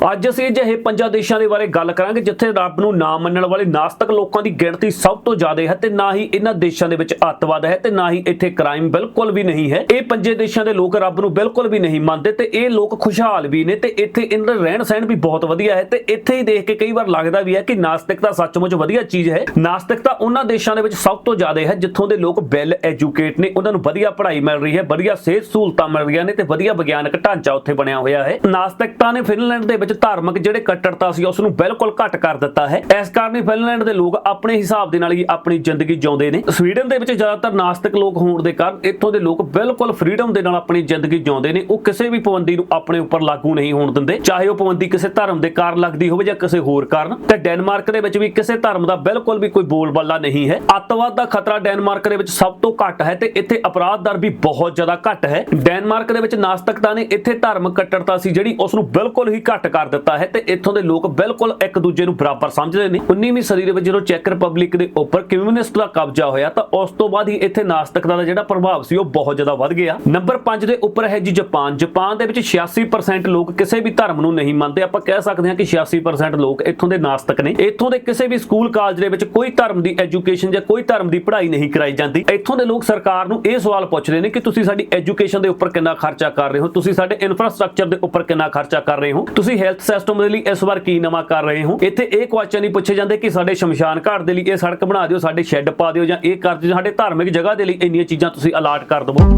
ਅੱਜ ਅਸੀਂ ਅਜਿਹੇ ਪੰਜਾਂ ਦੇਸ਼ਾਂ ਦੇ ਬਾਰੇ ਗੱਲ ਕਰਾਂਗੇ ਜਿੱਥੇ ਰੱਬ ਨੂੰ ਨਾ ਮੰਨਣ ਵਾਲੇ ਨਾਸਤਕ ਲੋਕਾਂ ਦੀ ਗਿਣਤੀ ਸਭ ਤੋਂ ਜ਼ਿਆਦਾ ਹੈ ਤੇ ਨਾ ਹੀ ਇਹਨਾਂ ਦੇਸ਼ਾਂ ਦੇ ਵਿੱਚ ਅੱਤਵਾਦ ਹੈ ਤੇ ਨਾ ਹੀ ਇੱਥੇ ਕ੍ਰਾਈਮ ਬਿਲਕੁਲ ਵੀ ਨਹੀਂ ਹੈ। ਇਹ ਪੰਜੇ ਦੇਸ਼ਾਂ ਦੇ ਲੋਕ ਰੱਬ ਨੂੰ ਬਿਲਕੁਲ ਵੀ ਨਹੀਂ ਮੰਨਦੇ ਤੇ ਇਹ ਲੋਕ ਖੁਸ਼ਹਾਲ ਵੀ ਨੇ ਤੇ ਇੱਥੇ ਇਹਨਾਂ ਦਾ ਰਹਿਣ ਸਹਿਣ ਵੀ ਬਹੁਤ ਵਧੀਆ ਹੈ ਤੇ ਇੱਥੇ ਹੀ ਦੇਖ ਕੇ ਕਈ ਵਾਰ ਲੱਗਦਾ ਵੀ ਹੈ ਕਿ ਨਾਸਤਿਕਤਾ ਸੱਚਮੁੱਚ ਵਧੀਆ ਚੀਜ਼ ਹੈ। ਨਾਸਤਿਕਤਾ ਉਹਨਾਂ ਦੇਸ਼ਾਂ ਦੇ ਵਿੱਚ ਸਭ ਤੋਂ ਜ਼ਿਆਦਾ ਹੈ ਜਿੱਥੋਂ ਦੇ ਲੋਕ ਵੈਲ ਐਜੂਕੇਟ ਨੇ, ਉਹਨਾਂ ਨੂੰ ਵਧੀਆ ਪੜ੍ਹਾਈ ਮਿਲ ਰਹੀ ਹੈ, ਵਧੀਆ ਸਿਹਤ ਸਹੂਲਤਾਂ ਮਿਲ ਰਹੀਆਂ ਨੇ ਤੇ ਵਧੀਆ ਵਿਗਿਆਨਕ ਢਾਂਚਾ ਉੱਥੇ ਬਣਿਆ ਹੋਇਆ ਹੈ। ਨਾਸਤਿਕਤਾ ਨੇ ਫਿਨਲੈਂਡ ਦੇ ਵਿੱਚ ਧਾਰਮਿਕ ਜਿਹੜੇ ਕੱਟੜਤਾ ਸੀ ਉਸ ਨੂੰ ਬਿਲਕੁਲ ਘੱਟ ਕਰ ਦਿੱਤਾ ਹੈ। ਇਸ ਕਾਰਨ ਹੀ ਫਿਨਲੈਂਡ ਦੇ ਲੋਕ ਆਪਣੇ ਹਿਸਾਬ ਦੇ ਨਾਲ ਹੀ ਆਪਣੀ ਜ਼ਿੰਦਗੀ ਜਿਉਂਦੇ ਨੇ। ਸਵੀਡਨ ਦੇ ਵਿੱਚ ਜ਼ਿਆਦਾਤਰ ਨਾਸਤਿਕ ਲੋਕ ਹੋਣ ਦੇ ਕਾਰਨ ਇੱਥੋਂ ਦੇ ਲੋਕ ਬਿਲਕੁਲ ਫ੍ਰੀडम ਦੇ ਨਾਲ ਆਪਣੀ ਜ਼ਿੰਦਗੀ ਜਿਉਂਦੇ ਨੇ। ਉਹ ਕਿਸੇ ਵੀ ਪਾਬੰਦੀ ਨੂੰ ਆਪਣੇ ਉੱਪਰ ਲਾਗੂ ਨਹੀਂ ਹੋਣ ਦਿੰਦੇ। ਚਾਹੇ ਉਹ ਪਾਬੰਦੀ ਕਿਸੇ ਧਰਮ ਦੇ ਕਾਰਨ ਲੱਗਦੀ ਹੋਵੇ ਜਾਂ ਕਿਸੇ ਹੋਰ ਕਾਰਨ। ਤੇ ਡੈਨਮਾਰਕ ਦੇ ਵਿੱਚ ਵੀ ਕਿਸੇ ਧਰਮ ਦਾ ਬਿਲਕੁਲ ਵੀ ਕੋਈ ਬੋਲਬਾਲਾ ਨਹੀਂ ਹੈ। ਅੱਤਵਾਦ ਦਾ ਖਤਰਾ ਡੈਨਮਾਰਕ ਦੇ ਵਿੱਚ ਸਭ ਤੋਂ ਘੱਟ ਹੈ ਤੇ ਇੱਥੇ ਅਪਰਾਧ ਦਰ ਵੀ ਬਹੁਤ ਜ਼ਿਆਦਾ ਘੱਟ ਹੈ। ਡੈਨਮਾਰਕ ਦੇ ਵਿੱਚ ਨਾਸਤਿਕਤਾ ਨੇ ਇੱਥੇ ਧਾਰਮਿਕ ਕੱਟੜਤਾ ਸੀ, ਜਿਹੜੀ ਉਸ ਨੂੰ ਬਿਲਕੁਲ ਹੀ ਘੱਟ ਕਰ ਦਿੱਤਾ ਹੈ ਤੇ ਇੱਥੋਂ ਦੇ ਲੋਕ ਬਿਲਕੁਲ ਇੱਕ ਦੂਜੇ ਨੂੰ ਬਰਾਬਰ ਸਮਝਦੇ ਨੇ। 19ਵੀਂ ਸਦੀ ਦੇ ਵਿੱਚ ਜਦੋਂ ਚੈੱਕ ਰਿਪਬਲਿਕ ਦੇ ਉੱਪਰ ਕਮਿਊਨਿਸਟ ਦਾ ਕਬਜ਼ਾ ਹੋਇਆ ਤਾਂ ਉਸ ਤੋਂ ਬਾਅਦ ਹੀ ਇੱਥੇ ਨਾਸਤਿਕਤਾ ਦਾ ਜਿਹੜਾ ਪ੍ਰਭਾਵ ਸੀ ਉਹ ਬਹੁਤ ਜ਼ਿਆਦਾ ਵੱਧ ਗਿਆ। ਨੰਬਰ 5 ਦੇ ਉੱਪਰ ਹੈ ਜੀ ਜਾਪਾਨ। ਜਾਪਾਨ ਦੇ ਵਿੱਚ 86% ਲੋਕ ਕਿਸੇ ਵੀ ਧਰਮ ਨੂੰ ਨਹੀਂ ਮੰਨਦੇ। ਆਪਾਂ ਕਹਿ ਸਕਦੇ ਹਾਂ ਕਿ 86% ਲੋਕ ਇੱਥੋਂ ਦੇ ਨਾਸਤਿਕ ਨੇ। ਇੱਥੋਂ ਦੇ ਕਿਸੇ ਵੀ ਸਕੂਲ ਕਾਲਜ ਦੇ ਵਿੱਚ ਕੋਈ ਧਰਮ ਦੀ ਐਜੂਕੇਸ਼ਨ ਜਾਂ ਕੋਈ ਧਰਮ ਦੀ ਪੜ੍ਹਾਈ ਨਹੀਂ ਕਰਾਈ ਜਾਂਦੀ। ਇੱਥੋਂ ਦੇ ਲੋਕ ਸਰਕਾਰ ਨੂੰ ਇਹ ਸਵਾਲ ਪੁੱਛਦੇ ਨੇ ਕਿ ਤੁਸੀਂ ਸਾਡੀ ਐਜੂਕੇਸ਼ਨ ਦੇ ਉੱਪਰ ਕਿੰਨਾ ਖਰਚਾ ਕਰ ਰਹੇ ਹੋ? ਤੁਸੀਂ ਸਾਡੇ ਇਨਫਰਾਸਟ੍ਰਕਚਰ ਦੇ ਉੱਪਰ ਕਿੰਨਾ ਖਰਚਾ ਕਰ ਰਹੇ ਹੋ? ਤੁਸੀਂ ਹੈਲਥ ਸਿਸਟਮ ਦੇ ਲਈ ਇਸ ਵਾਰ ਕੀ ਨਵਾਂ ਕਰ ਰਹੇ ਹੋ? ਇੱਥੇ ਇਹ ਕੁਐਸਚਨ ਨਹੀਂ ਪੁੱਛੇ ਜਾਂਦੇ ਕਿ ਸਾਡੇ ਸ਼ਮਸ਼ਾਨ ਘਾਟ ਦੇ ਲਈ ਇਹ ਸੜਕ ਬਣਾ ਦਿਓ, ਸਾਡੇ ਸ਼ੈੱਡ ਪਾ ਦਿਓ ਜਾਂ ਇਹ ਕਰ ਦਿਓ, ਸਾਡੇ ਧਾਰਮਿਕ ਜਗ੍ਹਾ ਦੇ ਲਈ ਇੰਨੀਆਂ ਚੀਜ਼ਾਂ ਤੁਸੀਂ ਅਲਾਟ ਕਰ ਦਿਵੋ।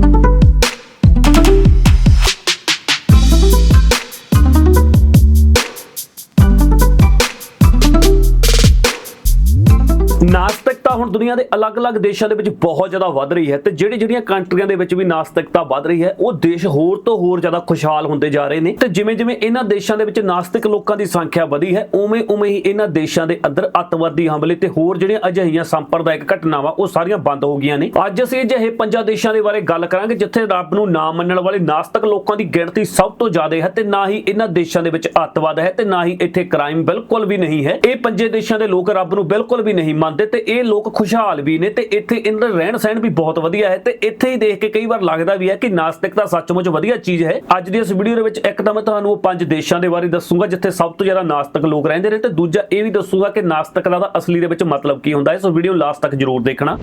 ਨਾਸਤਿਕਤਾ ਹੁਣ ਦੁਨੀਆ ਦੇ ਅਲੱਗ-ਅਲੱਗ ਦੇਸ਼ਾਂ ਦੇ ਵਿੱਚ ਬਹੁਤ ਜ਼ਿਆਦਾ ਵੱਧ ਰਹੀ ਹੈ ਤੇ ਜਿਹੜੀ ਜਿਹੜੀਆਂ ਕੰਟਰੀਆਂ ਦੇ ਵਿੱਚ ਵੀ ਨਾਸਤਿਕਤਾ ਵੱਧ ਰਹੀ ਹੈ, ਉਹ ਦੇਸ਼ ਹੋਰ ਤੋਂ ਹੋਰ ਜ਼ਿਆਦਾ ਖੁਸ਼ਹਾਲ ਹੁੰਦੇ ਜਾ ਰਹੇ ਨੇ ਤੇ ਜਿਵੇਂ-ਜਿਵੇਂ ਇਹਨਾਂ ਦੇਸ਼ਾਂ ਦੇ ਵਿੱਚ ਨਾਸਤਿਕ ਲੋਕਾਂ ਦੀ ਸੰਖਿਆ ਵਧੀ ਹੈ ਉਵੇਂ-ਉਵੇਂ ਹੀ ਇਹਨਾਂ ਦੇਸ਼ਾਂ ਦੇ ਅੰਦਰ ਅੱਤਵਾਦੀ ਹਮਲੇ ਤੇ ਹੋਰ ਜਿਹੜੀਆਂ ਅਜਿਹੀਆਂ ਸੰਪਰਦਾਇਕ ਘਟਨਾਵਾਂ, ਉਹ ਸਾਰੀਆਂ ਬੰਦ ਹੋ ਗਈਆਂ ਨੇ। ਅੱਜ ਅਸੀਂ ਅਜਿਹੇ ਪੰਜਾਂ ਦੇਸ਼ਾਂ ਦੇ ਬਾਰੇ ਗੱਲ ਕਰਾਂਗੇ ਜਿੱਥੇ ਰੱਬ ਨੂੰ ਨਾ ਮੰਨਣ ਵਾਲੇ ਨਾਸਤਿਕ ਲੋਕਾਂ ਦੀ ਗਿਣਤੀ ਸਭ ਤੋਂ ਜ਼ਿਆਦਾ ਹੈ ਤੇ ਨਾ ਹੀ ਇਹਨਾਂ ਦੇਸ਼ਾਂ ਦੇ ਵਿੱਚ ਅੱਤਵਾਦ ਹੈ ਤੇ ਨਾ ਹੀ ਇੱਥੇ ਕ੍ਰਾਈਮ ਬਿਲਕੁਲ ਵੀ ਨਹੀਂ ਹੈ। ਇਹ ਪੰਜੇ ਦੇਸ਼ਾਂ ਦੇ ਲੋਕ ਰੱਬ ਨੂੰ ਬਿਲਕੁਲ ਵੀ ਨਹੀਂ ਮੰਨਦੇ ਤੇ ਇਹ ਲੋਕ ਖੁਸ਼ਹਾਲ ਵੀ ਨੇ ਤੇ ਇੱਥੇ ਇਹਨਾਂ ਦਾ ਰਹਿਣ ਸਹਿਣ ਵੀ ਬਹੁਤ ਵਧੀਆ ਹੈ ਤੇ ਇੱਥੇ ਹੀ ਦੇਖ ਕੇ ਕਈ ਵਾਰ ਲੱਗਦਾ ਵੀ ਹੈ ਕਿ ਨਾਸਤਿਕਤਾ ਸੱਚਮੁੱਚ ਵਧੀਆ ਚੀਜ਼ ਹੈ। ਅੱਜ ਦੀ ਇਸ ਵੀਡੀਓ ਦੇ ਵਿੱਚ ਇੱਕ ਤਾਂ ਮੈਂ ਤੁਹਾਨੂੰ ਉਹ ਪੰਜ ਦੇਸ਼ਾਂ ਦੇ ਬਾਰੇ ਦੱਸੂਗਾ ਜਿੱਥੇ ਸਭ ਤੋਂ ਜ਼ਿਆਦਾ ਨਾਸਤਿਕ ਲੋਕ ਰਹਿੰਦੇ ਨੇ ਤੇ ਦੂਜਾ ਇਹ ਵੀ ਦੱਸੂਗਾ ਕਿ ਨਾਸਤਿਕਤਾ ਦਾ ਅਸਲੀ ਦੇ ਵਿੱਚ ਮਤਲਬ ਕੀ ਹੁੰਦਾ ਹੈ। ਸੋ ਵੀਡੀਓ ਲਾਸਟ ਤੱਕ ਜ਼ਰੂਰ ਦੇਖਣਾ।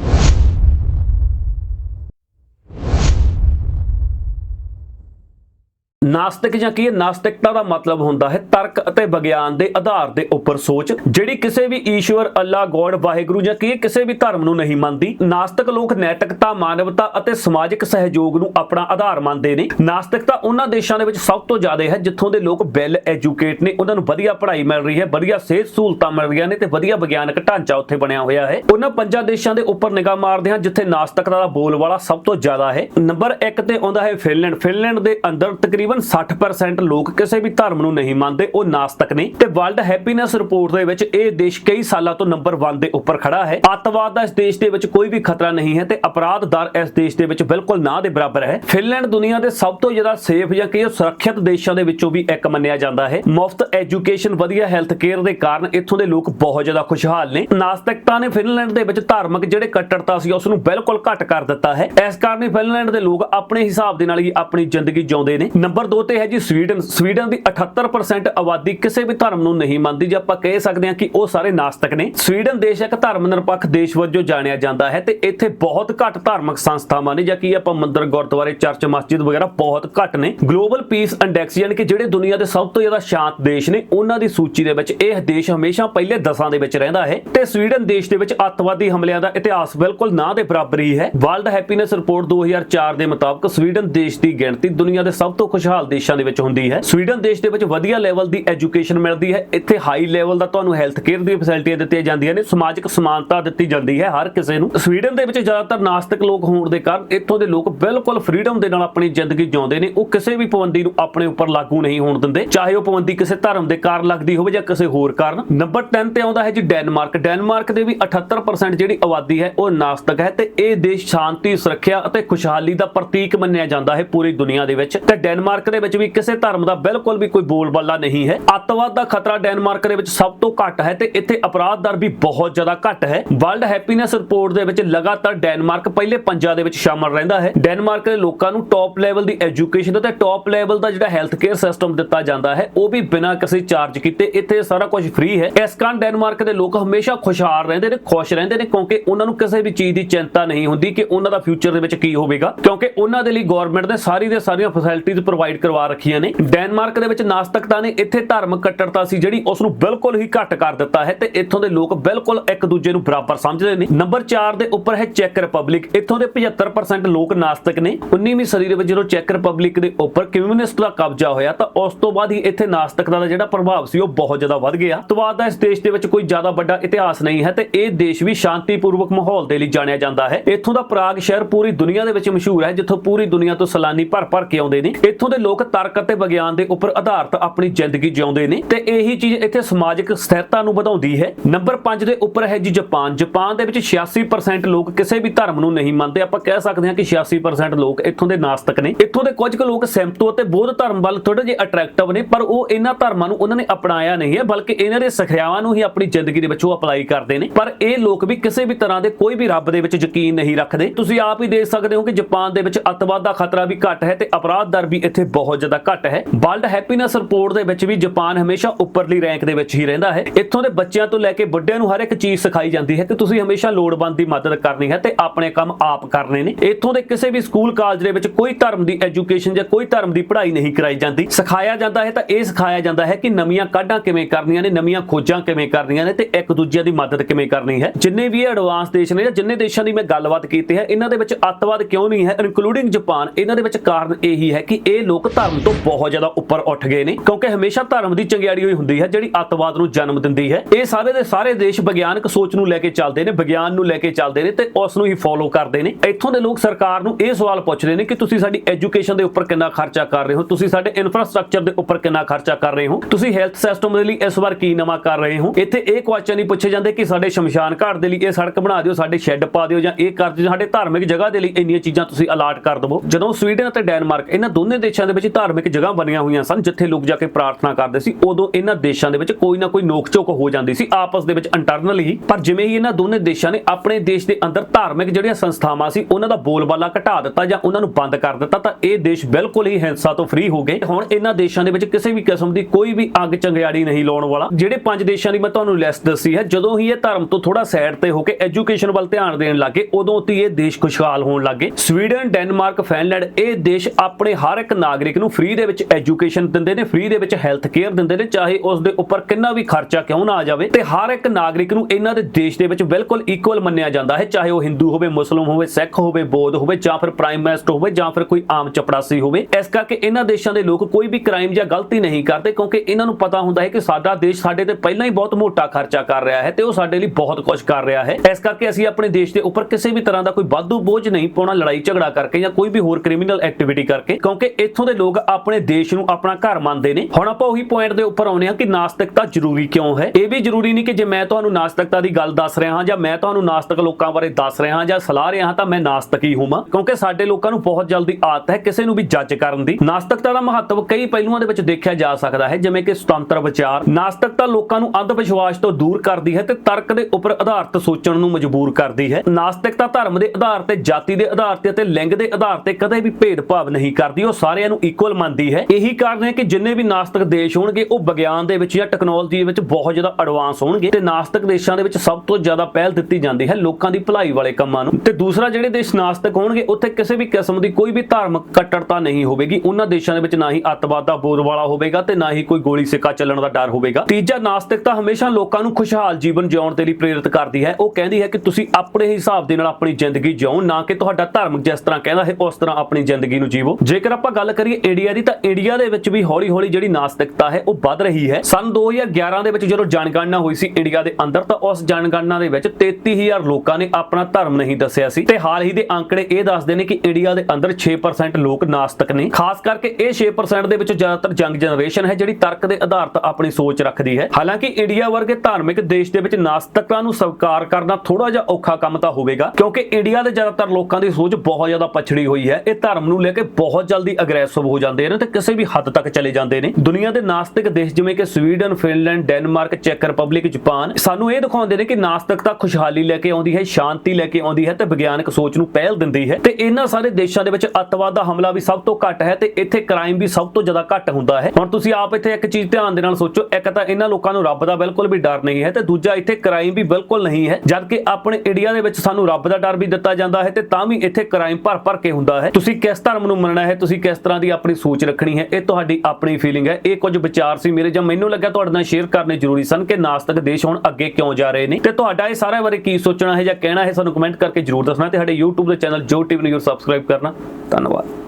ਨਾਸਤਿਕ ਜਾਂ ਕੀ ਹੈ? ਨਾਸਤਿਕਤਾ ਦਾ ਮਤਲਬ ਹੁੰਦਾ ਹੈ ਤਰਕ ਅਤੇ ਵਿਗਿਆਨ ਦੇ ਆਧਾਰ ਦੇ ਉੱਪਰ ਸੋਚ, ਜਿਹੜੀ ਕਿਸੇ ਵੀ ਈਸ਼ਵਰ, ਅੱਲਾ, ਗੋਡ, ਵਾਹਿਗੁਰੂ ਜਾਂ ਕੀ ਕਿਸੇ ਵੀ ਧਰਮ ਨੂੰ ਨਹੀਂ ਮੰਨਦੀ। ਨਾਸਤਿਕ ਲੋਕ ਨੈਤਿਕਤਾ, ਮਾਨਵਤਾ ਅਤੇ ਸਮਾਜਿਕ ਸਹਿਯੋਗ ਨੂੰ ਆਪਣਾ ਆਧਾਰ ਮੰਨਦੇ ਨੇ। ਨਾਸਤਿਕਤਾ ਉਹਨਾਂ ਦੇਸ਼ਾਂ ਦੇ ਵਿੱਚ ਸਭ ਤੋਂ ਜ਼ਿਆਦਾ ਹੈ, ਜਿੱਥੋਂ ਦੇ ਲੋਕ ਵੈਲ ਐਜੂਕੇਟ ਨੇ। ਉਹਨਾਂ ਨੂੰ ਵਧੀਆ ਪੜ੍ਹਾਈ ਮਿਲ ਰਹੀ ਹੈ, ਵਧੀਆ ਸਿਹਤ ਸਹੂਲਤਾਂ ਮਿਲ ਰਹੀਆਂ ਨੇ ਤੇ ਵਧੀਆ ਵਿਗਿਆਨਕ ਢਾਂਚਾ ਉੱਥੇ ਬਣਿਆ ਹੋਇਆ ਹੈ। ਉਹਨਾਂ ਪੰਜਾਂ ਦੇਸ਼ਾਂ ਦੇ ਉੱਪਰ ਨਿਗਾਹ ਮਾਰਦੇ ਹਾਂ, ਜਿੱਥੇ ਨਾਸਤਿਕਤਾ ਦਾ ਬੋਲਬਾਲਾ ਸਭ ਤੋਂ ਜ਼ਿਆਦਾ ਹੈ। ਨੰਬਰ 1 ਤੇ ਆਉਂਦਾ ਹੈ ਫਿਨਲੈਂਡ। ਫਿਨਲੈਂਡ ਦੇ ਅੰਦਰ ਤਕਰੀਬਨ 60% ਲੋਕ ਕਿਸੇ ਵੀ ਧਰਮ ਨੂੰ ਨਹੀਂ ਮੰਨਦੇ, ਉਹ ਨਾਸਤਿਕ ਨੇ। ਤੇ ਵਰਲਡ ਹੈਪੀਨੈਸ ਰਿਪੋਰਟ ਦੇ ਵਿੱਚ ਇਹ ਦੇਸ਼ ਕਈ ਸਾਲਾਂ ਤੋਂ ਨੰਬਰ 1 ਦੇ ਉੱਪਰ ਖੜਾ ਹੈ। ਅੱਤਵਾਦ ਦਾ ਇਸ ਦੇਸ਼ ਦੇ ਵਿੱਚ ਕੋਈ ਵੀ ਖਤਰਾ ਨਹੀਂ ਹੈ ਤੇ ਅਪਰਾਧ ਦਰ ਇਸ ਦੇਸ਼ ਦੇ ਵਿੱਚ ਬਿਲਕੁਲ ਨਾ ਦੇ ਬਰਾਬਰ ਹੈ। ਫਿਨਲੈਂਡ ਦੁਨੀਆ ਦੇ ਸਭ ਤੋਂ ਜ਼ਿਆਦਾ ਸੇਫ ਜਾਂ ਕਿ ਸੁਰੱਖਿਅਤ ਦੇਸ਼ਾਂ ਦੇ ਵਿੱਚੋਂ ਵੀ ਇੱਕ ਮੰਨਿਆ ਜਾਂਦਾ ਹੈ। ਮੁਫਤ ਐਜੂਕੇਸ਼ਨ ਵਧੀਆ ਹੈਲਥ ਕੇਅਰ ਦੇ ਕਾਰਨ ਇੱਥੋਂ ਦੇ ਲੋਕ ਬਹੁਤ ਜ਼ਿਆਦਾ ਖੁਸ਼ਹਾਲ ਨੇ। ਨਾਸਤਿਕਤਾ ਨੇ ਫਿਨਲੈਂਡ ਦੇ ਵਿੱਚ ਧਾਰਮਿਕ ਜਿਹੜੇ ਕੱਟੜਤਾ ਸੀ, ਉਸ ਨੂੰ ਬਿਲਕੁਲ ਘੱਟ ਕਰ ਦਿੱਤਾ ਹੈ। ਇਸ ਕਾਰਨ ਹੀ ਫਿਨਲੈਂਡ ਦੇ ਲੋਕ ਆਪਣੇ ਹਿਸਾਬ ਦੇ ਨਾਲ ਹੀ ਆਪਣੀ ਜ਼ਿੰਦਗੀ ਜਿਉਂਦੇ ਨੇ। ਨੰਬਰ 2 ਤੇ ਹੈ ਜੀ, ਸਵੀਡਨ। ਸਵੀਡਨ ਦੀ 78% ਆਬਾਦੀ ਕਿਸੇ ਵੀ ਧਰਮ ਨੂੰ ਨਹੀਂ ਮੰਨਦੀ। ਜੇ ਆਪਾਂ ਕਹਿ ਸਕਦੇ ਹਾਂ ਕਿ ਉਹ ਸਾਰੇ ਨਾਸਤਿਕ ਨੇ, ਸਵੀਡਨ ਦੇਸ਼ ਇੱਕ ਧਰਮ ਨਿਰਪੱਖ ਦੇਸ਼ ਵਜੋਂ ਜਾਣਿਆ ਜਾਂਦਾ ਹੈ ਤੇ ਇੱਥੇ ਬਹੁਤ ਘੱਟ ਧਾਰਮਿਕ ਸੰਸਥਾਵਾਂ ਨੇ, ਜਾਂ ਕੀ ਆਪਾਂ ਮੰਦਿਰ, ਗੁਰਦੁਆਰੇ, ਚਰਚ, ਮਸਜਿਦ ਵਗੈਰਾ ਬਹੁਤ ਘੱਟ ਨੇ। ਗਲੋਬਲ ਪੀਸ ਇੰਡੈਕਸ ਯਾਨੀ ਕਿ ਜਿਹੜੇ ਦੁਨੀਆ ਦੇ ਸਭ ਤੋਂ ਜ਼ਿਆਦਾ ਸ਼ਾਂਤ ਦੇਸ਼ ਨੇ, ਉਹਨਾਂ ਦੀ ਸੂਚੀ ਦੇ ਵਿੱਚ ਇਹ ਦੇਸ਼ ਹਮੇਸ਼ਾ ਪਹਿਲੇ ਦਸਾਂ ਦੇ ਵਿੱਚ ਰਹਿੰਦਾ ਹੈ ਤੇ ਸਵੀਡਨ ਦੇਸ਼ ਦੇ ਵਿੱਚ ਅੱਤਵਾਦੀ ਹਮਲਿਆਂ ਦਾ ਇਤਿਹਾਸ ਬਿਲਕੁਲ ਨਾ ਦੇ ਬਰਾਬਰ ਹੀ ਹੈ। ਵਰਲਡ ਹੈਪੀਨੈਸ ਰਿਪੋਰਟ 2004 ਦੇ ਮੁਤਾਬਕ ਸਵੀਡਨ ਦੇਸ਼ ਦੀ ਗਿਣਤੀ ਦੁਨੀਆ ਦੇ ਸਭ ਤੋਂ ਖੁਸ਼ ਖੁਸ਼ਹਾਲ ਦੇਸ਼ਾਂ ਦੇ ਵਿੱਚ ਹੁੰਦੀ ਹੈ। ਸਵੀਡਨ ਦੇਸ਼ ਦੇ ਵਿੱਚ ਵਧੀਆ ਲੈਵਲ ਦੀ ਐਜੂਕੇਸ਼ਨ ਮਿਲਦੀ ਹੈ। ਇੱਥੇ ਹਾਈ ਲੈਵਲ ਦਾ ਤੁਹਾਨੂੰ ਹੈਲਥ ਕੇਅਰ ਦੀ ਫੈਸਿਲਿਟੀਆਂ ਦਿੱਤੀਆਂ ਜਾਂਦੀਆਂ ਨੇ। ਸਮਾਜਿਕ ਸਮਾਨਤਾ ਦਿੱਤੀ ਜਾਂਦੀ ਹੈ ਹਰ ਕਿਸੇ ਨੂੰ। ਸਵੀਡਨ ਦੇ ਵਿੱਚ ਜ਼ਿਆਦਾਤਰ ਨਾਸਤਿਕ ਲੋਕ ਹੋਣ ਦੇ ਕਾਰਨ ਇੱਥੋਂ ਦੇ ਲੋਕ ਬਿਲਕੁਲ ਫ੍ਰੀडम ਦੇ ਨਾਲ ਆਪਣੀ ਜ਼ਿੰਦਗੀ ਜਿਉਂਦੇ ਨੇ। ਉਹ ਕਿਸੇ ਵੀ ਪਾਬੰਦੀ ਨੂੰ ਆਪਣੇ ਉੱਪਰ ਲਾਗੂ ਨਹੀਂ ਹੋਣ ਦਿੰਦੇ। ਚਾਹੇ ਉਹ ਪਾਬੰਦੀ ਕਿਸੇ ਧਰਮ ਦੇ ਕਾਰਨ ਲੱਗਦੀ ਹੋਵੇ ਜਾਂ ਕਿਸੇ ਹੋਰ ਕਾਰਨ। ਨੰਬਰ 10 ਤੇ ਆਉਂਦਾ ਹੈ ਜੀ ਡੈਨਮਾਰਕ। ਡੈਨਮਾਰਕ ਦੇ ਵੀ 78% ਜਿਹੜੀ ਆਬਾਦੀ ਹੈ ਉਹ ਨਾਸਤਿਕ ਹੈ ਤੇ ਇਹ ਦੇਸ਼ ਸ਼ਾਂਤੀ, ਸੁਰੱਖਿਆ ਅਤੇ ਖੁਸ਼ਹਾਲੀ ਦਾ ਪ੍ਰਤੀਕ ਮੰਨਿਆ ਜਾਂਦਾ ਹੈ ਪੂਰੀ ਦੁਨੀਆ ਦੇ ਵਿੱਚ। ਤੇ ਡੈਨਮਾਰਕ ਡੈਨਮਾਰਕ ਦੇ ਵਿੱਚ ਵੀ ਕਿਸੇ ਧਰਮ ਦਾ ਬਿਲਕੁਲ ਵੀ ਕੋਈ ਬੋਲਬਾਲਾ ਨਹੀਂ ਹੈ। ਅੱਤਵਾਦ ਦਾ ਖਤਰਾ ਡੈਨਮਾਰਕ ਦੇ ਵਿੱਚ ਸਭ ਤੋਂ ਘੱਟ ਹੈ ਤੇ ਇੱਥੇ ਅਪਰਾਧ ਦਰ ਵੀ ਬਹੁਤ ਜ਼ਿਆਦਾ ਘੱਟ ਹੈ। ਵਰਲਡ ਹੈਪੀਨੈਸ ਰਿਪੋਰਟ ਦੇ ਵਿੱਚ ਲਗਾਤਾਰ ਡੈਨਮਾਰਕ ਪਹਿਲੇ ਪੰਜਾਂ ਦੇ ਵਿੱਚ ਸ਼ਾਮਲ ਰਹਿੰਦਾ ਹੈ। ਡੈਨਮਾਰਕ ਦੇ ਲੋਕਾਂ ਨੂੰ ਟੌਪ ਲੈਵਲ ਦੀ ਐਜੂਕੇਸ਼ਨ ਅਤੇ ਟੌਪ ਲੈਵਲ ਦਾ ਜਿਹੜਾ ਹੈਲਥ ਕੇਅਰ ਸਿਸਟਮ ਦਿੱਤਾ ਜਾਂਦਾ ਹੈ, ਉਹ ਵੀ ਬਿਨਾਂ ਕਿਸੇ ਚਾਰਜ ਕੀਤੇ ਇੱਥੇ ਸਾਰਾ ਕੁਝ ਫ੍ਰੀ ਹੈ। ਇਸ ਕਾਰਨ ਡੈਨਮਾਰਕ ਦੇ ਲੋਕ ਹਮੇਸ਼ਾ ਖੁਸ਼ਹਾਲ ਰਹਿੰਦੇ ਨੇ, ਖੁਸ਼ ਰਹਿੰਦੇ ਨੇ ਕਿਉਂਕਿ ਉਹਨਾਂ ਨੂੰ ਕਿਸੇ ਵੀ ਚੀਜ਼ ਦੀ ਚਿੰਤਾ ਨਹੀਂ ਹੁੰਦੀ ਕਿ ਉਹਨਾਂ ਦਾ ਫਿਊਚਰ ਦੇ ਵਿੱਚ ਕੀ ਹੋਵੇਗਾ। ਕਿਉਂਕਿ ਉਹਨਾਂ ਦੇ ਲਈ ਗਵਰਨਮੈਂਟ ਨੇ ਸਾਰੀ ਦੇ ਸਾਰੀਆਂ ਫੈਸਿਲਿਟੀਆਂ ਪ੍ਰੋਵਾਈਡ ਕਰਵਾ ਰੱਖੀਆਂ ਨੇ। ਡੈਨਮਾਰਕ ਦੇ ਵਿੱਚ ਨਾਸਤਕਤਾ ਨੇ, ਇੱਥੇ ਧਾਰਮਿਕ ਕੱਟੜਤਾ ਸੀ ਜਿਹੜੀ ਉਸ ਨੂੰ ਬਿਲਕੁਲ ਹੀ ਘੱਟ ਕਰ ਦਿੱਤਾ ਹੈ ਤੇ ਇੱਥੋਂ ਦੇ ਲੋਕ ਬਿਲਕੁਲ ਇੱਕ ਦੂਜੇ ਨੂੰ ਬਰਾਬਰ ਸਮਝਦੇ ਨੇ। ਨੰਬਰ 4 ਦੇ ਉੱਪਰ ਹੈ ਚੈੱਕ ਰਿਪਬਲਿਕ। ਇੱਥੋਂ ਦੇ 75% ਲੋਕ ਨਾਸਤਕ ਨੇ। 19ਵੀਂ ਸਦੀ ਦੇ ਵਿੱਚ ਜਦੋਂ ਚੈੱਕ ਰਿਪਬਲਿਕ ਦੇ ਉੱਪਰ ਕਮਿਊਨਿਸਟ ਦਾ ਕਬਜ਼ਾ ਹੋਇਆ ਤਾਂ ਉਸ ਤੋਂ ਬਾਅਦ ਹੀ ਇੱਥੇ ਨਾਸਤਕਤਾ ਦਾ ਜਿਹੜਾ ਪ੍ਰਭਾਵ ਸੀ ਉਹ ਬਹੁਤ ਜ਼ਿਆਦਾ ਵੱਧ ਗਿਆ। ਤੋਂ ਬਾਅਦ ਦਾ ਇਸ ਦੇਸ਼ ਦੇ ਵਿੱਚ ਕੋਈ ਜ਼ਿਆਦਾ ਵੱਡਾ ਇਤਿਹਾਸ ਨਹੀਂ ਹੈ ਤੇ ਇਹ ਦੇਸ਼ ਵੀ ਸ਼ਾਂਤੀਪੂਰਵਕ ਮਾਹੌਲ ਦੇ ਲਈ ਜਾਣਿਆ ਜਾਂਦਾ ਹੈ। ਇੱਥੋਂ ਦਾ ਪ੍ਰਾਗ ਸ਼ਹਿਰ ਪੂਰੀ ਦੁਨੀਆ ਦੇ ਵਿੱਚ ਮਸ਼ਹੂਰ ਹੈ, ਜਿੱਥੋਂ ਪੂਰੀ ਦੁਨੀਆ ਤੋਂ ਸੈਲਾਨੀ ਭਰ ਭਰ ਕੇ ਆਉਂਦੇ ਨੇ। ਇੱਥੋਂ ਦੇ ਲੋਕ ਤਰਕ ਅਤੇ ਵਿਗਿਆਨ ਦੇ ਉੱਪਰ ਆਧਾਰਿਤ ਆਪਣੀ ਜ਼ਿੰਦਗੀ ਜਿਉਂਦੇ ਨੇ ਤੇ ਇਹੀ ਚੀਜ਼ ਇੱਥੇ ਸਮਾਜਿਕ ਸਥਿਰਤਾ ਨੂੰ ਵਧਾਉਂਦੀ ਹੈ। ਨੰਬਰ 5 ਦੇ ਉੱਪਰ ਹੈ ਜੀ ਜਾਪਾਨ। ਜਾਪਾਨ ਦੇ ਵਿੱਚ 86% ਲੋਕ ਕਿਸੇ ਵੀ ਧਰਮ ਨੂੰ ਨਹੀਂ ਮੰਨਦੇ। ਆਪਾਂ ਕਹਿ ਸਕਦੇ ਹਾਂ ਕਿ 86% ਲੋਕ ਇੱਥੋਂ ਦੇ ਨਾਸਤਕ ਨੇ। ਇੱਥੋਂ ਦੇ ਕੁਝ ਕੁ ਲੋਕ ਸਿੰਪਤੋ ਅਤੇ ਬੌਧ ਧਰਮ ਵੱਲ ਥੋੜੇ ਜਿਹੇ ਅਟਰੈਕਟਿਵ ਨੇ, ਪਰ ਉਹ ਇਹਨਾਂ ਧਰਮਾਂ ਨੂੰ ਉਹਨਾਂ ਨੇ ਅਪਣਾਇਆ ਨਹੀਂ ਹੈ, ਬਲਕਿ ਇਹਨਾਂ ਦੇ ਸਿੱਖਿਆਵਾਂ ਨੂੰ ਹੀ ਆਪਣੀ ਜ਼ਿੰਦਗੀ ਦੇ ਵਿੱਚ ਉਹ ਅਪਲਾਈ ਕਰਦੇ ਨੇ। ਪਰ ਇਹ ਲੋਕ ਵੀ ਕਿਸੇ ਵੀ ਤਰ੍ਹਾਂ ਦੇ ਕੋਈ ਵੀ ਰੱਬ ਦੇ ਵਿੱਚ ਯਕੀਨ ਨਹੀਂ ਰੱਖਦੇ। ਤੁਸੀਂ ਆਪ ਹੀ ਦੇਖ ਸਕਦੇ ਹੋ ਕਿ ਜਾਪਾਨ ਦੇ ਵਿੱਚ ਅੱਤਵਾਦ ਦਾ ਖਤਰਾ ਵੀ ਘੱਟ ਹੈ ਤੇ ਅਪਰਾਧ ਦਰ ਵੀ ਇੱਥੇ ਬਹੁਤ ਜ਼ਿਆਦਾ ਘੱਟ ਹੈ। ਵਰਲਡ ਹੈਪੀਨੈਸ ਰਿਪੋਰਟ ਦੇ ਵਿੱਚ ਵੀ ਜਾਪਾਨ ਹਮੇਸ਼ਾ ਉੱਪਰਲੀ ਰੈਂਕ ਦੇ ਵਿੱਚ ਹੀ ਰਹਿੰਦਾ ਹੈ। ਇੱਥੋਂ ਦੇ ਬੱਚਿਆਂ ਤੋਂ ਲੈ ਕੇ ਵੱਡਿਆਂ ਨੂੰ ਹਰ ਇੱਕ ਚੀਜ਼ ਸਿਖਾਈ ਜਾਂਦੀ ਹੈ ਕਿ ਤੁਸੀਂ ਹਮੇਸ਼ਾ ਲੋੜਵੰਦ ਦੀ ਮਦਦ ਕਰਨੀ ਹੈ ਤੇ ਆਪਣੇ ਕੰਮ ਆਪ ਕਰਨੇ ਨੇ। ਇੱਥੋਂ ਦੇ ਕਿਸੇ ਵੀ ਸਕੂਲ ਕਾਲਜ ਦੇ ਵਿੱਚ ਕੋਈ ਧਰਮ ਦੀ ਐਜੂਕੇਸ਼ਨ ਜਾਂ ਕੋਈ ਧਰਮ ਦੀ ਪੜ੍ਹਾਈ ਨਹੀਂ ਕਰਾਈ ਜਾਂਦੀ। ਸਿਖਾਇਆ ਜਾਂਦਾ ਹੈ ਤਾਂ ਇਹ ਸਿਖਾਇਆ ਜਾਂਦਾ ਹੈ ਕਿ ਨਵੀਆਂ ਕਾਢਾਂ ਕਿਵੇਂ ਕਰਨੀਆਂ ਨੇ, ਨਵੀਆਂ ਖੋਜਾਂ ਕਿਵੇਂ ਕਰਨੀਆਂ ਨੇ ਤੇ ਇੱਕ ਦੂਜੇ ਦੀ ਮਦਦ ਕਿਵੇਂ ਕਰਨੀ ਹੈ। ਜਿੰਨੇ ਵੀ ਐਡਵਾਂਸ ਦੇਸ਼ ਨੇ ਜਾਂ ਜਿੰਨੇ ਦੇਸ਼ਾਂ ਦੀ ਮੈਂ ਗੱਲਬਾਤ ਕੀਤੀ ਹੈ, ਇਹਨਾਂ ਦੇ ਵਿੱਚ ਅੱਤਵਾਦ ਕਿਉਂ ਨਹੀਂ ਹੈ? ਇਨਕਲੂਡਿੰਗ ਜਾਪਾਨ ਇਹਨਾਂ ਦੇ ਵਿੱਚ ਕਾਰਨ ਇਹੀ ਹੈ ਕਿ ਇਹ ਲੋਕ ਲੋਕ ਧਰਮ ਤੋਂ ਬਹੁਤ ਜ਼ਿਆਦਾ ਉੱਪਰ ਉੱਠ ਗਏ ਨੇ, ਕਿਉਂਕਿ ਹਮੇਸ਼ਾ ਧਰਮ ਦੀ ਚੰਗਿਆੜੀ ਹੋਈ ਹੁੰਦੀ ਹੈ, ਜਿਹੜੀ ਅੱਤਵਾਦ ਨੂੰ ਜਨਮ ਦਿੰਦੀ ਹੈ। ਇਹ ਸਾਰੇ ਦੇ ਸਾਰੇ ਦੇਸ਼ ਵਿਗਿਆਨਕ ਸੋਚ ਨੂੰ ਲੈ ਕੇ ਚੱਲਦੇ ਨੇ, ਵਿਗਿਆਨ ਨੂੰ ਲੈ ਕੇ ਚੱਲਦੇ ਨੇ ਤੇ ਉਸ ਨੂੰ ਹੀ ਫੋਲੋ ਕਰਦੇ ਨੇ। ਇੱਥੋਂ ਦੇ ਲੋਕ ਸਰਕਾਰ ਨੂੰ ਇਹ ਸਵਾਲ ਪੁੱਛਦੇ ਨੇ ਕਿ ਤੁਸੀਂ ਸਾਡੀ ਐਜੂਕੇਸ਼ਨ ਦੇ ਉੱਪਰ ਕਿੰਨਾ ਖਰਚਾ ਕਰ ਰਹੇ ਹੋ? ਤੁਸੀਂ ਸਾਡੇ ਇਨਫਰਾਸਟ੍ਰਕਚਰ ਦੇ ਉੱਪਰ ਕਿੰਨਾ ਖਰਚਾ ਕਰ ਰਹੇ ਹੋ? ਤੁਸੀਂ ਹੈਲਥ ਸਿਸਟਮ ਦੇ ਲਈ ਇਸ ਵਾਰ ਕੀ ਨਵਾਂ ਕਰ ਰਹੇ ਹੋ? ਇੱਥੇ ਇਹ ਕੁਐਸਚਨ ਨਹੀਂ ਪੁੱਛੇ ਜਾਂਦੇ ਕਿ ਸਾਡੇ ਸ਼ਮਸ਼ਾਨ ਘਾਟ ਦੇ ਲਈ ਇਹ ਸੜਕ ਬਣਾ ਦਿਓ, ਸਾਡੇ ਸ਼ੈੱਡ ਪਾ ਦਿਓ ਜਾਂ ਇਹ ਕਰ ਦਿਓ। ਸਾਡੇ ਧਾਰਮਿਕ ਜਗ੍ਹਾ ਦੇ ਲਈ ਇੰਨੀਆਂ ਚੀਜ਼ਾਂ ਤੁਸੀਂ ਅਲਾਟ ਕਰ ਦਿਵੋ। ਜਦੋਂ ਸਵੀਡਨ ਅਤੇ ਡੈਨਮਾਰਕ, ਇਹਨਾਂ ਦੋਨੇ ਦੇਸ਼ਾਂ ਦੇ ਵਿੱਚ ਧਾਰਮਿਕ ਜਗ੍ਹਾ ਬਣੀਆਂ ਹੋਈਆਂ ਸਨ, ਜਿੱਥੇ ਲੋਕ ਜਾ ਕੇ ਪ੍ਰਾਰਥਨਾ ਕਰਦੇ ਸੀ, ਉਦੋਂ ਇਹਨਾਂ ਦੇਸ਼ਾਂ ਦੇ ਵਿੱਚ ਕੋਈ ਨਾ ਕੋਈ ਨੋਕ-ਝੋਕ ਹੋ ਜਾਂਦੀ ਸੀ, ਆਪਸ ਦੇ ਵਿੱਚ ਇੰਟਰਨਲ ਪਰ ਜਿਵੇਂ ਹੀ ਇਹਨਾਂ ਦੋਨੇ ਦੇਸ਼ਾਂ ਨੇ ਆਪਣੇ ਦੇਸ਼ ਦੇ ਅੰਦਰ ਧਾਰਮਿਕ ਜਿਹੜੀਆਂ ਸੰਸਥਾਵਾਂ ਸੀ, ਉਹਨਾਂ ਦਾ ਬੋਲਬਾਲਾ ਘਟਾ ਦਿੱਤਾ ਜਾਂ ਉਹਨਾਂ ਨੂੰ ਬੰਦ ਕਰ ਦਿੱਤਾ, ਤਾਂ ਇਹ ਦੇਸ਼ ਬਿਲਕੁਲ ਹੀ ਹਿੰਸਾ ਤੋਂ ਫ੍ਰੀ ਹੋ ਗਏ। ਹੁਣ ਇਹਨਾਂ ਦੇਸ਼ਾਂ ਦੇ ਵਿੱਚ ਕਿਸੇ ਵੀ ਕਿਸਮ ਦੀ ਕੋਈ ਵੀ ਅੱਗ ਚੰਗਿਆੜੀ ਨਹੀਂ ਲਾਉਣ ਵਾਲਾ। ਜਿਹੜੇ ਪੰਜ ਦੇਸ਼ਾਂ ਦੀ ਮੈਂ ਤੁਹਾਨੂੰ ਲਿਸਟ ਦੱਸੀ ਹੈ, ਜਦੋਂ ਹੀ ਇਹ ਧਰਮ ਤੋਂ ਥੋੜਾ ਸਾਈਡ ਤੇ ਹੋ ਕੇ ਐਜੂਕੇਸ਼ਨ ਵੱਲ ਧਿਆਨ ਦੇਣ ਲੱਗੇ, ਉਦੋਂ ਤੋਂ ਇਹ ਦੇਸ਼ ਖੁਸ਼ਹਾਲ ਹੋਣ ਲੱਗੇ ਸਵੀਡਨ, ਡੈਨਮਾਰਕ ਫਿਨਲੈਂਡ ਇਹ ਦੇਸ਼ ਆਪਣੇ ਹਰ ਇੱਕ ਨਾਗਰਿਕ ਨੂੰ ਫ੍ਰੀ ਦੇ ਵਿੱਚ ਐਜੂਕੇਸ਼ਨ ਦਿੰਦੇ ਨੇ ਫ੍ਰੀ ਦੇ ਵਿੱਚ ਹੈਲਥ ਕੇਅਰ ਦਿੰਦੇ ਨੇ, ਚਾਹੇ ਉਸ ਦੇ ਉੱਪਰ ਕਿੰਨਾ ਵੀ ਖਰਚਾ ਕਿਉਂ ਨਾ ਆ ਜਾਵੇ। ਤੇ ਹਰ ਇੱਕ ਨਾਗਰਿਕ ਨੂੰ ਇਹਨਾਂ ਦੇ ਦੇਸ਼ ਦੇ ਵਿੱਚ ਬਿਲਕੁਲ ਇਕੁਅਲ ਮੰਨਿਆ ਜਾਂਦਾ ਹੈ, ਚਾਹੇ ਉਹ ਹਿੰਦੂ ਹੋਵੇ ਮੁਸਲਮਾਨ ਹੋਵੇ ਸਿੱਖ ਹੋਵੇ ਬੌਧ ਹੋਵੇ, ਜਾਂ ਫਿਰ ਪ੍ਰਾਈਮ ਮਿਨਿਸਟਰ ਹੋਵੇ, ਜਾਂ ਫਿਰ ਕੋਈ ਆਮ ਚਪੜਾਸੀ ਹੋਵੇ। ਇਸ ਕਰਕੇ ਇਹਨਾਂ ਦੇਸ਼ਾਂ ਦੇ ਲੋਕ ਕੋਈ ਵੀ ਕ੍ਰਾਈਮ ਜਾਂ ਗਲਤੀ ਨਹੀਂ ਕਰਦੇ, ਕਿਉਂਕਿ ਇਹਨਾਂ ਨੂੰ ਪਤਾ ਹੁੰਦਾ ਹੈ ਕਿ ਸਾਡਾ ਦੇਸ਼ ਸਾਡੇ ਤੇ ਪਹਿਲਾਂ ਹੀ ਬਹੁਤ ਮੋਟਾ ਖਰਚਾ ਕਰ ਰਿਹਾ ਹੈ ਤੇ ਉਹ ਸਾਡੇ ਲਈ ਬਹੁਤ ਕੁਝ ਕਰ ਰਿਹਾ ਹੈ। ਇਸ ਕਰਕੇ ਅਸੀਂ ਆਪਣੇ ਦੇਸ਼ ਦੇ ਉੱਪਰ ਕਿਸੇ ਵੀ ਤਰ੍ਹਾਂ ਦਾ ਕੋਈ ਵਾਧੂ ਬੋਝ ਨਹੀਂ ਪਾਉਣਾ, ਲੜਾਈ ਝਗੜਾ ਕਰਕੇ ਜਾਂ ਕੋਈ ਵੀ ਹੋਰ ਕ੍ਰਿਮੀਨਲ ਐਕਟੀਵਿਟੀ ਕਰਕੇ, ਕਿਉਂਕਿ ਇੱਥੋਂ ਦੇ ਲੋਕ ਆਪਣੇ ਦੇਸ਼ ਨੂੰ ਆਪਣਾ ਘਰ ਮੰਨਦੇ ਨੇ? ਹੁਣ ਆਪਾਂ ਉਹੀ ਪੁਆਇੰਟ ਦੇ ਉੱਪਰ ਆਉਂਦੇ ਹਾਂ ਕਿ ਨਾਸਤਿਕਤਾ ਜ਼ਰੂਰੀ ਕਿਉਂ ਹੈ? ਇਹ ਵੀ ਜ਼ਰੂਰੀ ਨਹੀਂ ਕਿ ਜੇ ਮੈਂ ਤੁਹਾਨੂੰ ਨਾਸਤਿਕਤਾ ਦੀ ਗੱਲ ਦੱਸ ਰਿਹਾ ਹਾਂ ਜਾਂ ਮੈਂ ਤੁਹਾਨੂੰ ਨਾਸਤਿਕ ਲੋਕਾਂ ਬਾਰੇ ਦੱਸ ਰਿਹਾ ਹਾਂ ਜਾਂ ਸਲਾਹ ਰਿਹਾ ਹਾਂ ਤਾਂ ਮੈਂ ਨਾਸਤਿਕ ਹੀ ਹੋਵਾਂ। ਕਿਉਂਕਿ ਸਾਡੇ ਲੋਕਾਂ ਨੂੰ ਬਹੁਤ ਜਲਦੀ ਆਦਤ ਹੈ ਕਿਸੇ ਨੂੰ ਵੀ ਜੱਜ ਕਰਨ ਦੀ। ਨਾਸਤਿਕਤਾ ਦਾ ਮਹੱਤਵ ਕਈ ਪਹਿਲੂਆਂ ਦੇ ਵਿੱਚ ਦੇਖਿਆ ਜਾ ਸਕਦਾ ਹੈ, ਜਿਵੇਂ ਕਿ ਸੁਤੰਤਰ ਵਿਚਾਰ। ਨਾਸਤਿਕਤਾ ਲੋਕਾਂ ਨੂੰ ਅੰਧ ਵਿਸ਼ਵਾਸ ਤੋਂ ਦੂਰ ਕਰਦੀ ਹੈ ਤੇ ਤਰਕ ਦੇ ਉੱਪਰ ਆਧਾਰਿਤ ਸੋਚਣ ਨੂੰ ਮਜਬੂਰ ਕਰਦੀ ਹੈ। ਨਾਸਤਿਕਤਾ ਧਰਮ ਦੇ ਆਧਾਰ ਤੇ, ਜਾਤੀ ਦੇ ਆਧਾਰ ਤੇ ਅਤੇ ਲਿੰਗ ਦੇ ਆਧਾਰ ਤੇ ਕਦੇ ਵੀ ਭੇਦਭਾਵ ਨਹੀਂ ਕਰਦੀ। ਉਹ ਸਾਰਿਆਂ ਨੂੰ ਇਕੁਅਲ ਮੰਨਦੀ ਹੈ। ਇਹੀ ਕਾਰਨ ਹੈ ਕਿ ਜਿੰਨੇ ਵੀ ਨਾਸਤਿਕ ਦੇਸ਼ ਹੋਣਗੇ, ਉਹ ਵਿਗਿਆਨ ਦੇ ਵਿੱਚ ਜਾਂ ਟੈਕਨੋਲੋਜੀ ਦੇ ਵਿੱਚ ਬਹੁਤ ਜ਼ਿਆਦਾ ਐਡਵਾਂਸ ਹੋਣਗੇ ਤੇ ਨਾਸਤਿਕ ਦੇਸ਼ਾਂ ਦੇ ਵਿੱਚ ਸਭ ਤੋਂ ਜ਼ਿਆਦਾ ਪਹਿਲ ਦਿੱਤੀ ਜਾਂਦੀ ਹੈ ਲੋਕਾਂ ਦੀ ਭਲਾਈ ਵਾਲੇ ਕੰਮਾਂ ਨੂੰ। ਤੇ ਦੂਸਰਾ, ਜਿਹੜੇ ਦੇਸ਼ ਨਾਸਤਿਕ ਹੋਣਗੇ, ਉੱਥੇ ਕਿਸੇ ਵੀ ਕਿਸਮ ਦੀ ਕੋਈ ਵੀ ਧਾਰਮਿਕ ਕੱਟੜਤਾ ਨਹੀਂ ਹੋਵੇਗੀ। ਉਹਨਾਂ ਦੇਸ਼ਾਂ ਦੇ ਵਿੱਚ ਨਾ ਹੀ ਅੱਤਵਾਦ ਦਾ ਬੋਲਬਾਲਾ ਹੋਵੇਗਾ ਤੇ ਨਾ ਹੀ ਕੋਈ ਗੋਲੀ ਸਿੱਕਾ ਚੱਲਣ ਦਾ ਡਰ ਹੋਵੇਗਾ। ਤੀਜਾ ਨਾਸਤਿਕਤਾ ਹਮੇਸ਼ਾ ਲੋਕਾਂ ਨੂੰ ਖੁਸ਼ਹਾਲ ਜੀਵਨ ਜਿਉਣ ਦੇ ਲਈ ਪ੍ਰੇਰਿਤ ਕਰਦੀ ਹੈ। ਉਹ ਕਹਿੰਦੀ ਹੈ ਕਿ ਤੁਸੀਂ ਆਪਣੇ ਹਿਸਾਬ ਦੇ ਨਾਲ ਆਪਣੀ ਜ਼ਿੰਦਗੀ ਜਿਉਂ ਨਾ ਕਿ ਤੁਹਾਡਾ ਧਰਮ ਜਿਸ ਤਰ੍ਹਾਂ ਕਹਿੰਦਾ ਹੈ, ਉਸ ਤਰ੍ਹਾਂ ਆਪਣੀ ਜ਼ਿੰਦਗੀ ਨੂੰ ਜੀਵੋ। ਜੇਕਰ ਆਪਾਂ ਗੱਲ ਕਰੀਏ ਇੰਡੀਆ ਦੀ ਤਾਂ ਇੰਡੀਆ ਦੇ ਵਿੱਚ ਵੀ ਹੌਲੀ-ਹੌਲੀ ਜਿਹੜੀ ਨਾਸਤਿਕਤਾ ਹੈ ਉਹ ਵੱਧ ਰਹੀ ਹੈ। ਸਨ 2011 ਦੇ ਵਿੱਚ ਜਦੋਂ ਜਨਗਣਨਾ ਹੋਈ ਸੀ ਇੰਡੀਆ ਦੇ ਅੰਦਰ, ਤਾਂ ਉਸ ਜਨਗਣਨਾ ਦੇ ਵਿੱਚ 33000 ਲੋਕਾਂ ਨੇ ਆਪਣਾ ਧਰਮ ਨਹੀਂ ਦੱਸਿਆ ਸੀ। ਤੇ ਹਾਲ ਹੀ ਦੇ ਅੰਕੜੇ ਇਹ ਦੱਸਦੇ ਨੇ ਕਿ ਇੰਡੀਆ ਦੇ ਅੰਦਰ 6% ਲੋਕ ਨਾਸਤਿਕ ਨੇ। ਖਾਸ ਕਰਕੇ ਇਹ 6% ਦੇ ਵਿੱਚ ਜ਼ਿਆਦਾਤਰ ਯੰਗ ਜਨਰੇਸ਼ਨ ਹੈ, ਜਿਹੜੀ ਤਰਕ ਦੇ ਆਧਾਰ ਤੇ ਆਪਣੀ ਸੋਚ ਰੱਖਦੀ ਹੈ। ਹਾਲਾਂਕਿ ਇੰਡੀਆ ਵਰਗੇ ਧਾਰਮਿਕ ਦੇਸ਼ ਦੇ ਵਿੱਚ ਨਾਸਤਿਕਤਾ ਨੂੰ ਸਵੀਕਾਰ ਕਰਨਾ ਥੋੜਾ ਜਿਹਾ ਔਖਾ ਕੰਮ ਤਾਂ ਹੋਵੇਗਾ, ਕਿਉਂਕਿ ਇੰਡੀਆ ਦੇ ਜ਼ਿਆਦਾਤਰ ਲੋਕਾਂ ਦੀ ਸੋਚ ਬਹੁਤ ਜ਼ਿਆਦਾ ਪਛੜੀ ਹੋਈ ਹੈ। ਇਹ ਧਰਮ ਨੂੰ ਲੈ ਕੇ ਬਹੁਤ ਜਲਦੀ ਅਗਰੈਸਿਵ ਅਗਰੈਸਿਵ ਹੋ ਜਾਂਦੇ ਨੇ ਤੇ ਕਿਸੇ ਵੀ ਹੱਦ ਤੱਕ ਚਲੇ ਜਾਂਦੇ ਨੇ। ਦੁਨੀਆ ਦੇ ਨਾਸਤਿਕ ਦੇਸ਼ ਜਿਵੇਂ ਕਿ ਸਵੀਡਨ, ਫਿਨਲੈਂਡ, ਡੈਨਮਾਰਕ, ਚੈਕ ਰਿਪਬਲਿਕ, ਜਾਪਾਨ, ਸਾਨੂੰ ਇਹ ਦਿਖਾਉਂਦੇ ਨੇ ਕਿ ਨਾਸਤਿਕਤਾ ਖੁਸ਼ਹਾਲੀ ਲੈ ਕੇ ਆਉਂਦੀ ਹੈ, ਸ਼ਾਂਤੀ ਲੈ ਕੇ ਆਉਂਦੀ ਹੈ ਤੇ ਵਿਗਿਆਨਕ ਸੋਚ ਨੂੰ ਪਹਿਲ ਦਿੰਦੀ ਹੈ। ਤੇ ਇਹਨਾਂ ਸਾਰੇ ਦੇਸ਼ਾਂ ਦੇ ਵਿੱਚ ਅੱਤਵਾਦ ਦਾ ਹਮਲਾ ਵੀ ਸਭ ਤੋਂ ਘੱਟ ਹੈ ਤੇ ਇੱਥੇ ਕ੍ਰਾਈਮ ਵੀ ਸਭ ਤੋਂ ਜ਼ਿਆਦਾ ਘੱਟ ਹੁੰਦਾ ਹੈ। ਹੁਣ ਤੁਸੀਂ ਆਪ ਇੱਥੇ ਇੱਕ ਚੀਜ਼ ਧਿਆਨ ਦੇ ਨਾਲ ਸੋਚੋ, ਇੱਕ ਤਾਂ ਇਹਨਾਂ ਲੋਕਾਂ ਨੂੰ ਰੱਬ ਦਾ ਬਿਲਕੁਲ ਵੀ ਡਰ ਨਹੀਂ ਹੈ ਤੇ ਦੂਜਾ ਇੱਥੇ ਕ੍ਰਾਈਮ ਵੀ ਬਿਲਕੁਲ ਨਹੀਂ ਹੈ ਜਦ ਕਿ ਆਪਣੇ ਇੰਡੀਆ ਦੇ ਵਿੱਚ ਸਾਨੂੰ ਰੱਬ ਦਾ ਡਰ ਵੀ ਦਿੱਤਾ ਜਾਂਦਾ ਹੈ ਤੇ ਤਾਂ ਵੀ ਇੱਥੇ ਕ੍ਰਾਈਮ ਭਰ ਭਰ ਕੇ ਹੁੰਦਾ ਹੈ। ਤੁਸੀਂ ਕਿਸ ਧਰਮ ਨੂੰ ਮੰਨਣਾ ਹੈ, ਤੁਸੀਂ ਕਿਸ ਤਰ੍ਹਾਂ ਤਰ੍ਹਾਂ ਦੀ ਆਪਣੀ ਸੋਚ ਰੱਖਣੀ ਹੈ, ਇਹ ਤੁਹਾਡੀ ਆਪਣੀ ਫੀਲਿੰਗ ਹੈ। ਇਹ ਕੁਝ ਵਿਚਾਰ ਸੀ ਮੇਰੇ ਜਾਂ ਮੈਨੂੰ ਲੱਗਾ ਤੁਹਾਡੇ ਨਾਲ ਸ਼ੇਅਰ ਕਰਨੇ ਜ਼ਰੂਰੀ ਸਨ ਕਿ ਨਾਸਤਕ ਦੇਸ਼ ਹੁਣ ਅੱਗੇ ਕਿਉਂ ਜਾ ਰਹੇ ਨੇ। ਤੇ ਤੁਹਾਡਾ ਇਹ ਸਾਰਾ ਬਾਰੇ ਕੀ ਸੋਚਣਾ ਹੈ ਜਾਂ ਕਹਿਣਾ ਹੈ, ਸਾਨੂੰ ਕਮੈਂਟ ਕਰਕੇ ਜ਼ਰੂਰ ਦੱਸਣਾ ਤੇ ਸਾਡੇ YouTube ਦੇ ਚੈਨਲ ਜੋ ਟੀਵੀ ਨੂੰ ਸਬਸਕ੍ਰਾਈਬ ਕਰਨਾ। ਧੰਨਵਾਦ।